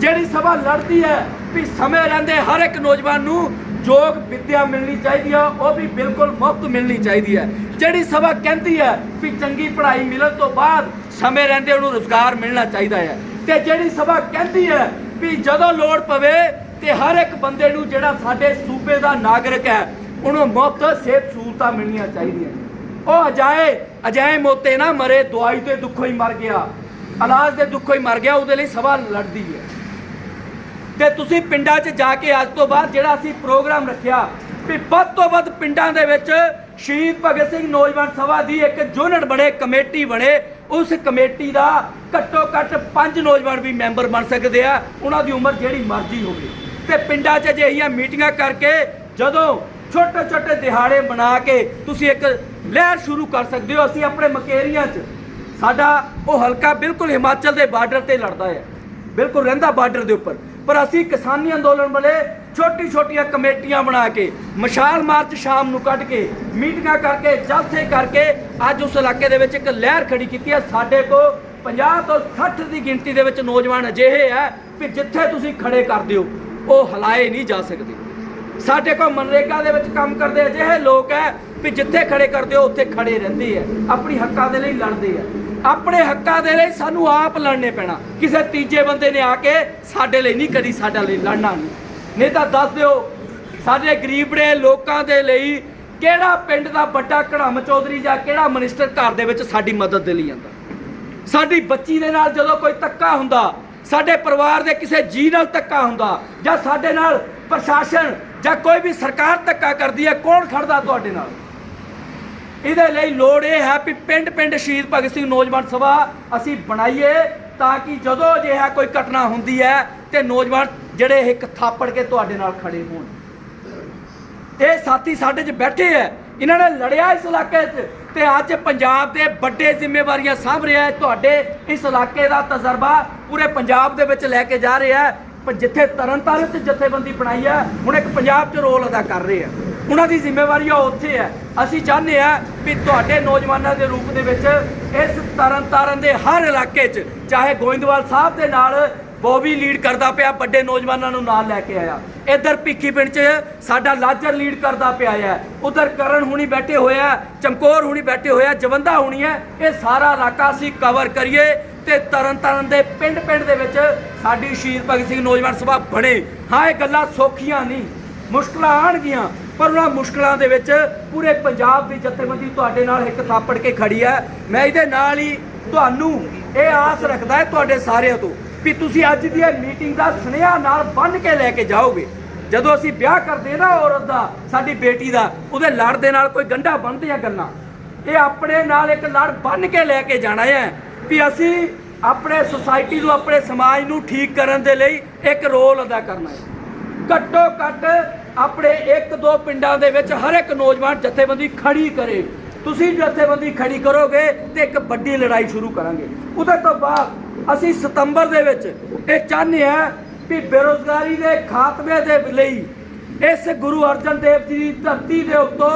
Speaker 2: ਜਿਹੜੀ ਸਭਾ ਲੜਦੀ ਹੈ, ਵੀ ਸਮੇਂ ਰਹਿੰਦੇ ਹਰ ਇੱਕ ਨੌਜਵਾਨ ਨੂੰ ਯੋਗ ਵਿੱਦਿਆ ਮਿਲਣੀ ਚਾਹੀਦੀ ਹੈ ਉਹ ਵੀ ਬਿਲਕੁਲ ਮੁਫਤ ਮਿਲਣੀ ਚਾਹੀਦੀ ਹੈ। ਜਿਹੜੀ ਸਭਾ ਕਹਿੰਦੀ ਹੈ ਵੀ ਚੰਗੀ ਪੜ੍ਹਾਈ ਮਿਲਣ ਤੋਂ ਬਾਅਦ ਸਮੇਂ ਰਹਿੰਦੇ ਉਹਨੂੰ ਰੋਜ਼ਗਾਰ ਮਿਲਣਾ ਚਾਹੀਦਾ ਹੈ। ਤੇ ਜਿਹੜੀ ਸਭਾ ਕਹਿੰਦੀ ਹੈ ਵੀ ਜਦੋਂ ਲੋੜ ਪਵੇ ਤੇ ਹਰ ਇੱਕ ਬੰਦੇ ਨੂੰ ਜਿਹੜਾ ਸਾਡੇ ਸੂਬੇ ਦਾ ਨਾਗਰਿਕ ਹੈ, ਉਹਨੂੰ ਮੁਫਤ ਸਿਹਤ ਸਹੂਲਤਾਂ ਮਿਲਣੀਆਂ ਚਾਹੀਦੀਆਂ ਉਹ ਅਜਾਏ ਅਜਾਏ ਮੋਤੇ ਨਾ ਮਰੇ, ਦਵਾਈ ਦੇ ਦੁੱਖੋਂ ਹੀ ਮਰ ਗਿਆ, ਇਲਾਜ ਦੇ ਦੁੱਖੋਂ ਹੀ ਮਰ ਗਿਆ, ਉਹਦੇ ਲਈ ਸਭਾ ਲੜਦੀ ਹੈ। ਤੇ ਤੁਸੀਂ ਪਿੰਡਾਂ 'ਚ ਜਾ ਕੇ ਅੱਜ ਤੋਂ ਬਾਅਦ ਜਿਹੜਾ ਅਸੀਂ ਪ੍ਰੋਗਰਾਮ ਰੱਖਿਆ ਵੀ ਵੱਧ ਤੋਂ ਵੱਧ ਪਿੰਡਾਂ ਦੇ ਵਿੱਚ ਸ਼ਹੀਦ ਭਗਤ ਸਿੰਘ ਨੌਜਵਾਨ ਸਭਾ ਦੀ ਇੱਕ ਯੂਨਿਟ ਬਣੇ, ਕਮੇਟੀ ਬਣੇ ਉਸ ਕਮੇਟੀ ਦਾ ਘੱਟੋ ਘੱਟ ਪੰਜ ਨੌਜਵਾਨ ਵੀ ਮੈਂਬਰ ਬਣ ਸਕਦੇ ਆ। ਉਹਨਾਂ ਦੀ ਉਮਰ ਜਿਹੜੀ ਮਰਜ਼ੀ ਹੋਵੇ। ਤੇ ਪਿੰਡਾਂ 'ਚ ਅਜਿਹੀਆਂ ਮੀਟਿੰਗਾਂ ਕਰਕੇ ਜਦੋਂ ਛੋਟੇ ਛੋਟੇ ਦਿਹਾੜੇ ਬਣਾ ਕੇ ਤੁਸੀਂ ਇੱਕ ਲਹਿਰ ਸ਼ੁਰੂ ਕਰ ਸਕਦੇ ਹੋ, ਅਸੀਂ ਆਪਣੇ ਮਕੇਰੀਆਂ 'ਚ। ਸਾਡਾ ਉਹ ਹਲਕਾ ਬਿਲਕੁਲ ਹਿਮਾਚਲ ਦੇ ਬਾਰਡਰ ਤੇ ਲੜਦਾ ਹੈ ਬਿਲਕੁਲ ਰਹਿੰਦਾ ਬਾਰਡਰ ਦੇ ਉੱਪਰ। ਪਰ ਅਸੀਂ ਕਿਸਾਨੀ ਅੰਦੋਲਨ ਵਾਲੇ ਛੋਟੀ ਛੋਟੀਆਂ ਕਮੇਟੀਆਂ ਬਣਾ ਕੇ, ਮਸ਼ਾਲ ਮਾਰਚ ਸ਼ਾਮ ਨੂੰ ਕੱਢ ਕੇ, ਮੀਟਿੰਗਾਂ ਕਰਕੇ, ਜਲਸੇ ਕਰਕੇ ਅੱਜ ਉਸ ਇਲਾਕੇ ਦੇ ਵਿੱਚ ਇੱਕ ਲਹਿਰ ਖੜੀ ਕੀਤੀ ਹੈ। ਸਾਡੇ ਕੋ 50 ਤੋਂ 60 ਦੀ ਗਿਣਤੀ ਦੇ ਵਿੱਚ ਨੌਜਵਾਨ ਅਜਿਹੇ ਹੈ ਕਿ ਜਿੱਥੇ ਤੁਸੀਂ ਖੜੇ ਕਰਦੇ ਹੋ ਉਹ ਹਲਾਏ ਨਹੀਂ ਜਾ ਸਕਦੇ। ਸਾਡੇ ਕੋਲ ਮਨਰੇਗਾ ਦੇ ਵਿੱਚ ਕੰਮ ਕਰਦੇ ਅਜਿਹੇ ਲੋਕ ਹੈ ਵੀ ਜਿੱਥੇ ਖੜੇ ਕਰਦੇ ਹੋ, ਉੱਥੇ ਖੜੇ ਰਹਿੰਦੇ ਆ। ਆਪਣੀ ਹੱਕਾਂ ਦੇ ਲਈ ਲੜਦੇ ਆ। ਆਪਣੇ ਹੱਕਾਂ ਦੇ ਲਈ ਸਾਨੂੰ ਆਪ ਲੜਨੇ ਪੈਣਾ। ਕਿਸੇ ਤੀਜੇ ਬੰਦੇ ਨੇ ਆ ਕੇ ਸਾਡੇ ਲਈ ਨਹੀਂ ਕਦੀ ਸਾਡਾ ਲਈ ਲੜਨਾ ਨਹੀਂ। ਨਹੀਂ ਤਾਂ ਦੱਸ ਦਿਓ, ਸਾਡੇ ਗਰੀਬੜੇ ਲੋਕਾਂ ਦੇ ਲਈ ਕਿਹੜਾ ਪਿੰਡ ਦਾ ਵੱਡਾ ਕੜਮ ਚੌਧਰੀ ਜਾਂ ਕਿਹੜਾ ਮਿਨਿਸਟਰ ਘਰ ਦੇ ਵਿੱਚ ਸਾਡੀ ਮਦਦ ਦੇ ਲਈ ਜਾਂਦਾ ਸਾਡੀ ਬੱਚੀ ਦੇ ਨਾਲ ਜਦੋਂ ਕੋਈ ਧੱਕਾ ਹੁੰਦਾ, ਸਾਡੇ ਪਰਿਵਾਰ ਦੇ ਕਿਸੇ ਜੀ ਨਾਲ ਧੱਕਾ ਹੁੰਦਾ ਜਾਂ ਸਾਡੇ ਨਾਲ ਪ੍ਰਸ਼ਾਸਨ ਜਾਂ ਕੋਈ ਵੀ ਸਰਕਾਰ ਧੱਕਾ ਕਰਦੀ ਹੈ, ਕੌਣ ਖੜਦਾ ਤੁਹਾਡੇ ਨਾਲ? ਇਹਦੇ ਲਈ ਲੋੜ ਇਹ ਹੈ ਕਿ ਪਿੰਡ ਪਿੰਡ ਸ਼ਹੀਦ ਭਗਤ ਸਿੰਘ ਨੌਜਵਾਨ ਸਭਾ ਅਸੀਂ ਬਣਾਈਏ ਤਾਂ ਕਿ ਜਦੋਂ ਅਜਿਹਾ ਕੋਈ ਘਟਨਾ ਹੁੰਦੀ ਹੈ ਤੇ ਨੌਜਵਾਨ ਜਿਹੜੇ ਇੱਕ ਥਾਪੜ ਕੇ ਤੁਹਾਡੇ ਨਾਲ ਖੜੇ ਹੋਣ। ਇਹ ਸਾਥੀ ਸਾਡੇ 'ਚ ਬੈਠੇ ਐ। ਇਹਨਾਂ ਨੇ ਲੜਿਆ ਇਸ ਇਲਾਕੇ 'ਚ ਤੇ ਅੱਜ ਪੰਜਾਬ ਦੇ ਵੱਡੇ ਜ਼ਿੰਮੇਵਾਰੀਆਂ ਸਾਂਭ ਰਿਹਾ ਹੈ ਤੁਹਾਡੇ ਇਸ ਇਲਾਕੇ ਦਾ ਤਜਰਬਾ ਪੂਰੇ ਪੰਜਾਬ ਦੇ ਵਿੱਚ ਲੈ ਕੇ ਜਾ ਰਿਹਾ ਹੈ ਪਰ ਜਿੱਥੇ ਤਰਨਤਾਰਨ 'ਚ ਜਥੇਬੰਦੀ ਬਣਾਈ ਹੈ ਹੁਣ ਇੱਕ ਪੰਜਾਬ 'ਚ ਰੋਲ ਅਦਾ ਕਰ ਰਹੇ ਆ ਉਹਨਾਂ ਦੀ ਜ਼ਿੰਮੇਵਾਰੀ ਉਹ ਉੱਥੇ ਹੈ ਅਸੀਂ ਚਾਹੁੰਦੇ ਆ ਵੀ ਤੁਹਾਡੇ ਨੌਜਵਾਨਾਂ ਦੇ ਰੂਪ ਦੇ ਵਿੱਚ ਇਸ ਤਰਨਤਾਰਨ ਦੇ ਹਰ ਇਲਾਕੇ 'ਚ, ਚਾਹੇ ਗੋਇੰਦਵਾਲ ਸਾਹਿਬ ਦੇ ਨਾਲ ਬੋਬੀ ਲੀਡ ਕਰਦਾ ਪਿਆ, ਵੱਡੇ ਨੌਜਵਾਨਾਂ ਨੂੰ ਨਾਲ ਲੈ ਕੇ ਆਇਆ। ਇੱਧਰ ਭਿੱਖੀ ਪਿੰਡ 'ਚ ਸਾਡਾ ਲਾਜਰ ਲੀਡ ਕਰਦਾ ਪਿਆ ਹੈ ਉਧਰ ਕਰਨ ਹੁਣੀ ਬੈਠੇ ਹੋਇਆ ਚਮਕੌਰ ਹੁਣੀ ਬੈਠੇ ਹੋਇਆ ਜਵੰਦਾ ਹੁਣੀ ਹੈ ਇਹ ਸਾਰਾ ਇਲਾਕਾ ਅਸੀਂ ਕਵਰ ਕਰੀਏ ਤੇ ਤਰਨ ਤਾਰਨ ਦੇ ਪਿੰਡ ਪਿੰਡ ਦੇ ਵਿੱਚ ਸਾਡੀ ਸ਼ਹੀਦ ਭਗਤ ਸਿੰਘ ਨੌਜਵਾਨ ਸਭਾ ਬਣੇ। ਹਾਂ, ਇਹ ਗੱਲਾਂ ਸੌਖੀਆਂ ਨਹੀਂ, ਮੁਸ਼ਕਲਾਂ ਆਣਗੀਆਂ ਪਰ ਉਹਨਾਂ ਮੁਸ਼ਕਲਾਂ ਦੇ ਵਿੱਚ ਪੂਰੇ ਪੰਜਾਬ ਦੀ ਜਥੇਬੰਦੀ ਤੁਹਾਡੇ ਨਾਲ ਇੱਕ ਥਾਪੜ ਕੇ ਖੜੀ ਹੈ ਮੈਂ ਇਹਦੇ ਨਾਲ ਹੀ ਤੁਹਾਨੂੰ ਇਹ ਆਸ ਰੱਖਦਾ ਹੈ ਤੁਹਾਡੇ ਸਾਰਿਆਂ ਤੋਂ। ਵੀ ਤੁਸੀਂ ਅੱਜ ਦੀ ਇਹ ਮੀਟਿੰਗ ਦਾ ਸੁਨੇਹਾ ਨਾਲ ਬੰਨ ਕੇ ਲੈ ਕੇ ਜਾਓਗੇ। ਜਦੋਂ ਅਸੀਂ ਵਿਆਹ ਕਰਦੇ ਨਾ ਔਰਤ ਦਾ, ਸਾਡੀ ਬੇਟੀ ਦਾ, ਉਹਦੇ ਲੜ ਦੇ ਨਾਲ ਕੋਈ ਗੰਢਾ ਬੰਨਦੇ ਆ ਗੱਲਾਂ। ਇਹ ਆਪਣੇ ਨਾਲ ਇੱਕ ਲੜ ਬੰਨ ਕੇ ਲੈ ਕੇ ਜਾਣਾ ਹੈ ਵੀ ਅਸੀਂ ਆਪਣੇ ਸੁਸਾਇਟੀ ਨੂੰ, ਆਪਣੇ ਸਮਾਜ ਨੂੰ ਠੀਕ ਕਰਨ ਦੇ ਲਈ ਇੱਕ ਰੋਲ ਅਦਾ ਕਰਨਾ ਹੈ। ਘੱਟੋ ਘੱਟ ਆਪਣੇ ਇੱਕ ਦੋ ਪਿੰਡਾਂ ਦੇ ਵਿੱਚ ਹਰ ਇੱਕ ਨੌਜਵਾਨ ਜਥੇਬੰਦੀ ਖੜੀ ਕਰੇ। ਤੁਸੀਂ ਜਥੇਬੰਦੀ ਖੜੀ ਕਰੋਗੇ ਤੇ ਇੱਕ ਵੱਡੀ ਲੜਾਈ ਸ਼ੁਰੂ ਕਰਾਂਗੇ। ਉਹਦੇ ਤੋਂ ਬਾਅਦ ਅਸੀਂ ਸਤੰਬਰ ਦੇ ਵਿੱਚ ਇਹ ਚਾਹੁੰਦੇ ਹਾਂ ਵੀ ਬੇਰੋਜ਼ਗਾਰੀ ਦੇ ਖਾਤਮੇ ਦੇ ਲਈ ਇਸ ਗੁਰੂ ਅਰਜਨ ਦੇਵ ਜੀ ਦੀ ਧਰਤੀ ਦੇ ਉੱਤੋਂ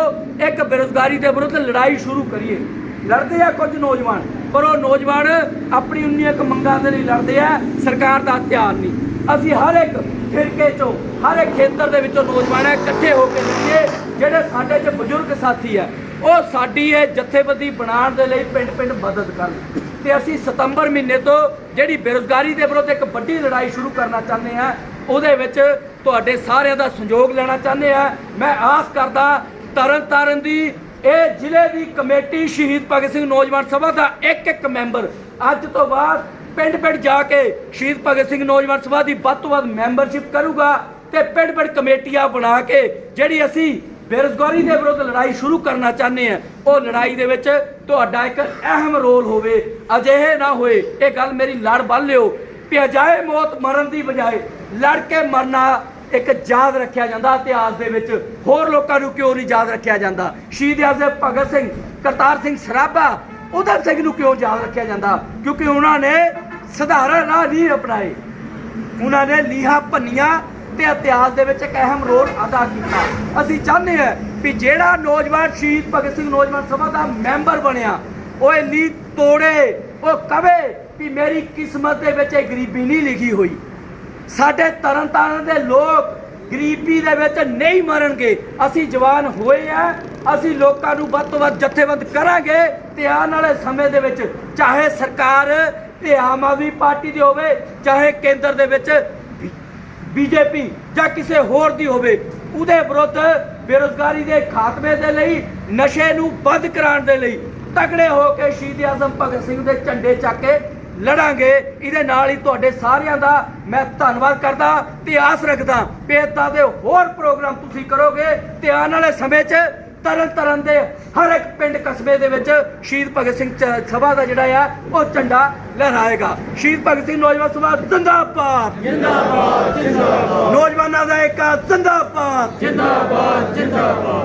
Speaker 2: ਇੱਕ ਬੇਰੋਜ਼ਗਾਰੀ ਦੇ ਵਿਰੁੱਧ ਲੜਾਈ ਸ਼ੁਰੂ ਕਰੀਏ। ਲੜਦੇ ਆ ਕੁਝ ਨੌਜਵਾਨ, ਪਰ ਉਹ ਨੌਜਵਾਨ ਆਪਣੀ ਉਨੀਆਂ ਕੁ ਮੰਗਾਂ ਦੇ ਲਈ ਲੜਦੇ ਆ, ਸਰਕਾਰ ਦਾ ਧਿਆਨ ਨਹੀਂ। ਅਸੀਂ ਹਰ ਇੱਕ ਫਿਰਕੇ ਚੋਂ, ਹਰ ਇੱਕ ਖੇਤਰ ਦੇ ਵਿੱਚੋਂ ਨੌਜਵਾਨ ਹੈ ਇਕੱਠੇ ਹੋ ਕੇ ਲੜੀਏ, ਜਿਹੜੇ ਸਾਡੇ 'ਚ ਬਜ਼ੁਰਗ ਸਾਥੀ ਆ, ਉਹ ਸਾਡੀ ਇਹ ਜਥੇਬੰਦੀ ਬਣਾਉਣ ਦੇ ਲਈ ਪਿੰਡ ਪਿੰਡ ਮਦਦ ਕਰਨ। ਤੇ ਅਸੀਂ ਸਤੰਬਰ ਮਹੀਨੇ ਤੋਂ ਜਿਹੜੀ ਬੇਰੋਜ਼ਗਾਰੀ ਦੇ ਵਿਰੁੱਧ ਇੱਕ ਵੱਡੀ ਲੜਾਈ ਸ਼ੁਰੂ ਕਰਨਾ ਚਾਹੁੰਦੇ ਆ ਉਹਦੇ ਵਿੱਚ ਤੁਹਾਡੇ ਸਾਰਿਆਂ ਦਾ ਸਹਿਯੋਗ ਲੈਣਾ ਚਾਹੁੰਦੇ ਆ ਮੈਂ ਆਸ ਕਰਦਾ ਤਰਨ ਤਾਰਨ ਦੀ, ਇਹ ਜ਼ਿਲ੍ਹੇ ਦੀ ਕਮੇਟੀ ਸ਼ਹੀਦ ਭਗਤ ਸਿੰਘ ਨੌਜਵਾਨ ਸਭਾ ਦਾ ਇੱਕ ਇੱਕ ਮੈਂਬਰ। ਅੱਜ ਤੋਂ ਬਾਅਦ ਪਿੰਡ ਪਿੰਡ ਜਾ ਕੇ ਸ਼ਹੀਦ ਭਗਤ ਸਿੰਘ ਨੌਜਵਾਨ ਸਭਾ ਦੀ ਵੱਧ ਤੋਂ ਵੱਧ ਮੈਂਬਰਸ਼ਿਪ ਕਰੂਗਾ ਤੇ ਪਿੰਡ ਪਿੰਡ ਕਮੇਟੀਆਂ ਬਣਾ ਕੇ ਜਿਹੜੀ ਅਸੀਂ ਬੇਰੁਜ਼ਗਾਰੀ ਦੇ ਵਿਰੁੱਧ ਲੜਾਈ ਸ਼ੁਰੂ ਕਰਨਾ ਚਾਹੁੰਦੇ ਆ। ਉਹ ਲੜਾਈ ਦੇ ਵਿੱਚ ਤੁਹਾਡਾ ਇੱਕ ਅਹਿਮ ਰੋਲ ਹੋਵੇ। ਅਜਿਹੇ ਨਾ ਹੋਏ। ਇਹ ਗੱਲ ਮੇਰੀ ਲੜ ਬੰਨ ਲਿਓ। ਕਿ ਅਜਾਏ ਮੌਤ ਮਰਨ ਦੀ ਬਜਾਏ ਲੜ ਕੇ ਮਰਨਾ ਇੱਕ ਯਾਦ ਰੱਖਿਆ ਜਾਂਦਾ ਇਤਿਹਾਸ ਦੇ ਵਿੱਚ। ਹੋਰ ਲੋਕਾਂ ਨੂੰ ਕਿਉਂ ਨਹੀਂ ਯਾਦ ਰੱਖਿਆ ਜਾਂਦਾ? ਸ਼ਹੀਦ ਆਜ਼ਮ ਭਗਤ ਸਿੰਘ, ਕਰਤਾਰ ਸਿੰਘ ਸਰਾਭਾ, ਉਧਮ ਸਿੰਘ ਨੂੰ ਕਿਉਂ ਯਾਦ ਰੱਖਿਆ ਜਾਂਦਾ? ਕਿਉਂਕਿ ਉਹਨਾਂ ਨੇ ਸਧਾਰਨ ਰਾਹ ਨਹੀਂ ਅਪਣਾਏ। ਉਹਨਾਂ ਨੇ ਲੀਹਾਂ ਭੰਨੀਆਂ। ਤੇ ਇਤਿਹਾਸ ਦੇ ਵਿੱਚ ਇੱਕ ਅਹਿਮ ਰੋਲ ਅਦਾ ਕੀਤਾ। ਅਸੀਂ ਚਾਹੁੰਦੇ ਹਾਂ ਵੀ ਜਿਹੜਾ ਨੌਜਵਾਨ ਸ਼ਹੀਦ ਭਗਤ ਸਿੰਘ ਨੌਜਵਾਨ ਸਭਾ ਦਾ ਮੈਂਬਰ ਬਣਿਆ, ਉਹ ਇਹ ਲੀਹ ਤੋੜੇ, ਉਹ ਕਵੇ ਕਿ ਮੇਰੀ ਕਿਸਮਤ ਦੇ ਵਿੱਚ ਇਹ ਗਰੀਬੀ ਨਹੀਂ ਲਿਖੀ ਹੋਈ। ਸਾਡੇ ਤਰਨਤਾਰਨ ਦੇ ਲੋਕ ਗਰੀਬੀ ਦੇ ਵਿੱਚ ਨਹੀਂ ਮਰਨਗੇ। ਅਸੀਂ ਜਵਾਨ ਹੋਏ ਆ ਅਸੀਂ ਲੋਕਾਂ ਨੂੰ ਵੱਧ ਤੋਂ ਵੱਧ ਜਥੇਬੰਦ ਕਰਾਂਗੇ ਤੇ ਆਉਣ ਵਾਲੇ ਸਮੇਂ ਦੇ ਵਿੱਚ ਚਾਹੇ ਸਰਕਾਰ ਇਹ ਆਮ ਆਦਮੀ ਪਾਰਟੀ ਦੀ ਹੋਵੇ, ਚਾਹੇ ਕੇਂਦਰ ਦੇ ਵਿੱਚ ਬੀਜੇਪੀ ਜਾਂ ਕਿਸੇ ਹੋਰ ਦੀ ਹੋਵੇ, ਉਹਦੇ ਵਿਰੁੱਧ ਬੇਰੋਜ਼ਗਾਰੀ ਦੇ ਖਾਤਮੇ ਦੇ ਲਈ, ਨਸ਼ੇ ਨੂੰ ਬੰਦ ਕਰਾਉਣ ਦੇ ਲਈ ਤਕੜੇ ਹੋ ਕੇ ਸ਼ਹੀਦ ਆਜ਼ਮ ਭਗਤ ਸਿੰਘ ਦੇ ਝੰਡੇ ਚੱਕ ਕੇ ਲੜਾਂਗੇ। ਇਹਦੇ ਨਾਲ ਹੀ ਤੁਹਾਡੇ ਸਾਰਿਆਂ ਦਾ ਮੈਂ ਧੰਨਵਾਦ ਕਰਦਾ, ਤੇ ਆਸ ਰੱਖਦਾ, ਵੀ ਏਦਾਂ ਦੇ ਹੋਰ ਪ੍ਰੋਗਰਾਮ ਤੁਸੀਂ ਕਰੋਗੇ, ਤੇ ਆਉਣ ਵਾਲੇ ਸਮੇਂ 'ਚ ਤਰਨ ਤਰਨ ਦੇ ਹਰ ਇੱਕ ਪਿੰਡ ਕਸਬੇ ਦੇ ਵਿੱਚ ਸ਼ਹੀਦ ਭਗਤ ਸਿੰਘ ਸਭਾ ਦਾ ਜਿਹੜਾ ਆ ਉਹ ਝੰਡਾ ਲਹਿਰਾਏਗਾ। ਸ਼ਹੀਦ ਭਗਤ ਸਿੰਘ ਨੌਜਵਾਨ ਸਭਾ ਜਿੰਦਾਬਾਦ। ਜਿੰਦਾਬਾਦ ਜਿੰਦਾਬਾਦ। ਨੌਜਵਾਨਾਂ ਦਾ ਇੱਕ ਜਿੰਦਾਬਾਦ।